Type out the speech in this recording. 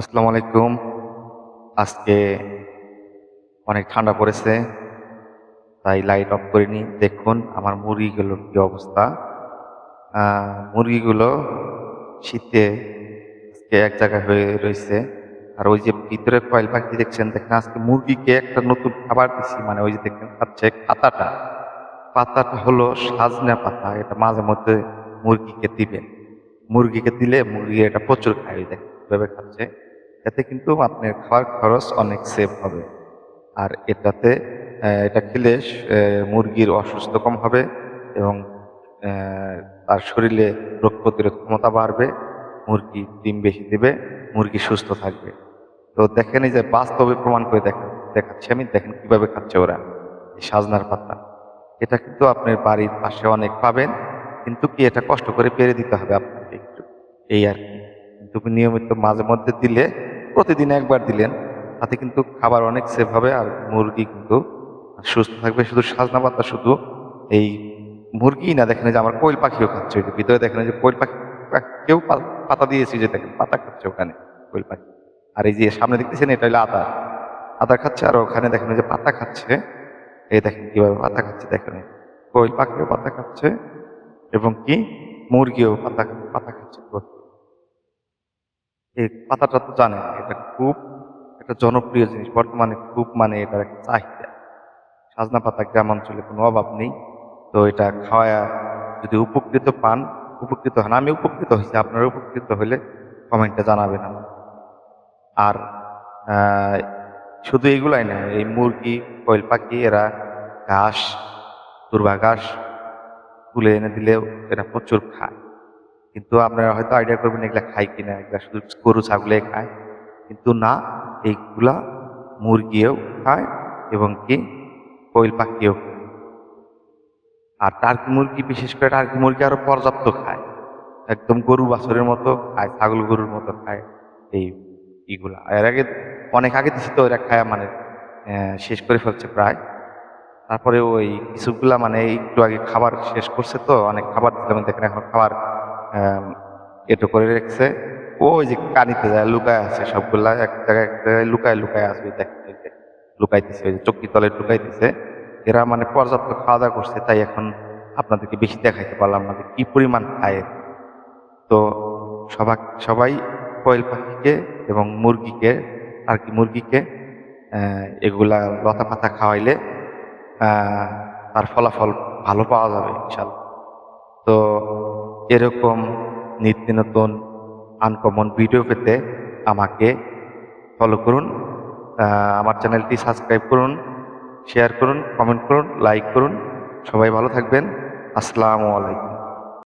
আসসালামু আলাইকুম। আজকে অনেক ঠান্ডা পড়েছে, তাই লাইট অফ করিনি। দেখুন, আমার মুরগিগুলোর কি অবস্থা। মুরগিগুলো শীতে আজকে এক জায়গায় হয়ে রয়েছে। আর ওই যে ভিতরে কয়েল পাখি দেখছেন, দেখেন আজকে মুরগিকে একটা নতুন খাবার দিচ্ছি মানে ওই যে দেখেন, খাচ্ছে পাতাটা। পাতাটা হলো সাজনা পাতা, এটা মাঝে মধ্যে মুরগিকে দিবেন মুরগিকে দিলে মুরগি এটা প্রচুর খায় দেখ খাচ্ছে। এতে কিন্তু আপনার খাওয়ার খরচ অনেক সেভ হবে। আর এটাতে এটা খেলে মুরগির অসুস্থ কম হবে এবং তার শরীরে রোগ প্রতিরোধ ক্ষমতা বাড়বে, মুরগি ডিম বেশি দেবে, মুরগি সুস্থ থাকবে। তো দেখেন এই যে বাস্তবে প্রমাণ করে দেখা, দেখাচ্ছি আমি, দেখেন কীভাবে খাচ্ছে ওরা, এই সাজনার পাতা। এটা কিন্তু আপনার বাড়ির পাশে অনেক পাবেন, কিন্তু কি এটা কষ্ট করে পেরে দিতে হবে আপনাকে একটু? এই আর কি। কিন্তু নিয়মিত মাঝে মধ্যে দিলে প্রতিদিন একবার দিলেন। তাতে কিন্তু খাবার অনেক সেভ হবে আর মুরগি কিন্তু সুস্থ থাকবে। শুধু সাজনা পাতা শুধু এই মুরগি না, দেখেন যে আমার কোয়েল পাখিও খাচ্ছে। ওই ভিতরে দেখেন যে কোয়েল পাখি কেউ পাতা দিয়েছি যে দেখেন, পাতা খাচ্ছে ওখানে কোয়েল পাখি। আর এই যে সামনে দেখতেছেন এটা হলো আদা আদা খাচ্ছে আর ওখানে দেখেন যে পাতা খাচ্ছে। এই দেখেন কীভাবে পাতা খাচ্ছে, দেখেন কোয়েল পাখিও পাতা খাচ্ছে এবং কি মুরগিও পাতা পাতা খাচ্ছে। এই পাতাটা তো জানেন, এটা খুব একটা জনপ্রিয় জিনিস। বর্তমানে খুব মানে এটার একটা চাহিদা। সাজনা পাতা গ্রাম অঞ্চলে কোনো অভাব নেই। তো এটা খাওয়া যদি উপকৃত পান, উপকৃত হন, আমি উপকৃত হয়েছি, আপনারা উপকৃত হলে কমেন্টে জানাবেন আমার আর শুধু এগুলাই না, এই মুরগি, কোয়েল পাখি, এরা ঘাস, দুর্বা ঘাস তুলে এনে দিলেও এরা প্রচুর খায়। কিন্তু আপনারা হয়তো আইডিয়া করবেন এগুলা খায় কিনা, এগুলা শুধু গরু ছাগলে খায়। কিন্তু না, এইগুলা মুরগিও খায় এবং কি কোয়েল পাখিও খায়। আর টার্কি মুরগি, বিশেষ করে টার্কি মুরগি আরও পর্যাপ্ত খায়। একদম গরু বাছরের মতো খায়, ছাগল গরুর মতো খায় এই ইগুলা। এর আগে অনেক আগে দিছি তো, এরা খায় মানে শেষ করে ফেলছে প্রায়। তারপরে ওই কিছুগুলা মানে একটু আগে খাবার শেষ করছে তো, অনেক খাবার দিলাম দেখেন এখন খাবার এটো করে রেখেছে। ওই যে কানিতে যায়, লুকায় আছে সবগুলা, এক জায়গায় এক জায়গায় লুকায় লুকায় আসবে যে লুকাইতেছে, ওই যে চক্কি তলে লুকাইতেছে। এরা মানে পর্যাপ্ত খাওয়া দাওয়া করছে, তাই এখন আপনাদেরকে বেশি দেখাইতে পারলাম না কি পরিমাণ খায়। তো সবাই সবাই কোয়েল পাখিকে এবং মুরগিকে, আর কি মুরগিকে এগুলা লতা পাতা খাওয়াইলে তার ফলাফল ভালো পাওয়া যাবে, ইনশাল্লাহ। তো এরকম নিত্য নতুন আনকমন ভিডিও পেতে আমাকে ফলো করুন আমার চ্যানেলটি সাবস্ক্রাইব করুন শেয়ার করুন কমেন্ট করুন লাইক করুন। সবাই ভালো থাকবেন। আসসালামু আলাইকুম।